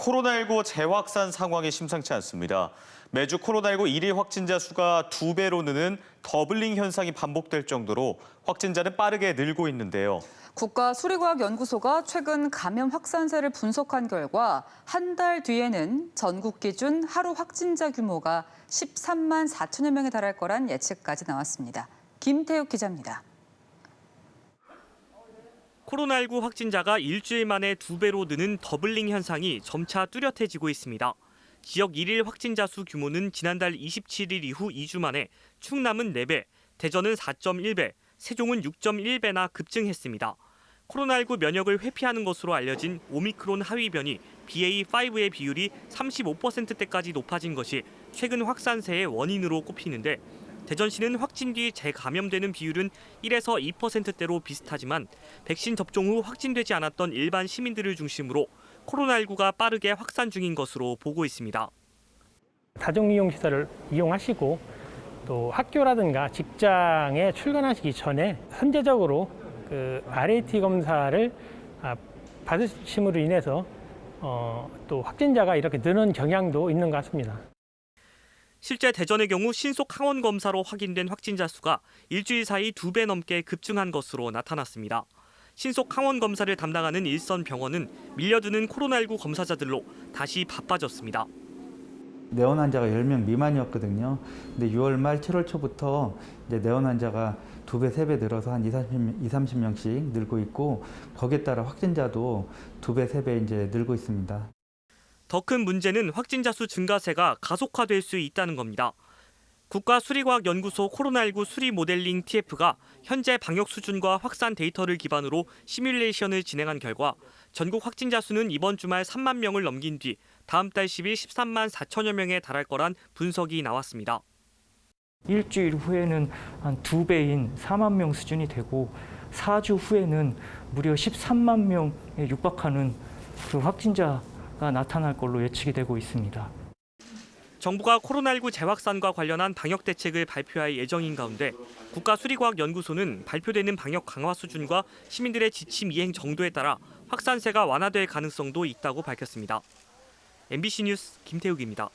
코로나19 재확산 상황이 심상치 않습니다. 매주 코로나19 일일 확진자 수가 두 배로 느는 더블링 현상이 반복될 정도로 확진자는 빠르게 늘고 있는데요. 국가수리과학연구소가 최근 감염 확산세를 분석한 결과 한 달 뒤에는 전국 기준 하루 확진자 규모가 13만 4천여 명에 달할 거란 예측까지 나왔습니다. 김태욱 기자입니다. 코로나19 확진자가 일주일 만에 두 배로 느는 더블링 현상이 점차 뚜렷해지고 있습니다. 지역 일일 확진자 수 규모는 지난달 27일 이후 2주 만에 충남은 4배, 대전은 4.1배, 세종은 6.1배나 급증했습니다. 코로나19 면역을 회피하는 것으로 알려진 오미크론 하위 변이 BA5의 비율이 35%대까지 높아진 것이 최근 확산세의 원인으로 꼽히는데 대전시는 확진 뒤 재감염되는 비율은 1에서 2%대로 비슷하지만 백신 접종 후 확진되지 않았던 일반 시민들을 중심으로 코로나19가 빠르게 확산 중인 것으로 보고 있습니다. 다중 이용 시설을 이용하시고 또 학교라든가 직장에 출근하시기 전에 선제적으로 그 RAT 검사를 아, 받으심으로 인해서 어, 또 확진자가 이렇게 느는 경향도 있는 것 같습니다. 실제 대전의 경우 신속 항원 검사로 확인된 확진자 수가 일주일 사이 두 배 넘게 급증한 것으로 나타났습니다. 신속 항원 검사를 담당하는 일선 병원은 밀려드는 코로나19 검사자들로 다시 바빠졌습니다. 내원 환자가 10명 미만이었거든요. 근데 6월 말 7월 초부터 이제 내원 환자가 두 배, 세배 늘어서 한 2, 30, 2, 30 명씩 늘고 있고 거기에 따라 확진자도 두 배, 세배 이제 늘고 있습니다. 더 큰 문제는 확진자 수 증가세가 가속화될 수 있다는 겁니다. 국가수리과학연구소 코로나19 수리 모델링 TF가 현재 방역 수준과 확산 데이터를 기반으로 시뮬레이션을 진행한 결과 전국 확진자 수는 이번 주말 3만 명을 넘긴 뒤 다음 달 10일 13만 4천여 명에 달할 거란 분석이 나왔습니다. 일주일 후에는 한 두 배인 4만 명 수준이 되고 4주 후에는 무려 13만 명에 육박하는 그 확진자가 나타날 걸로 예측이 되고 있습니다. 정부가 코로나19 재확산과 관련한 방역 대책을 발표할 예정인 가운데 국가수리과학연구소는 발표되는 방역 강화 수준과 시민들의 지침 이행 정도에 따라 확산세가 완화될 가능성도 있다고 밝혔습니다. MBC 뉴스 김태욱입니다.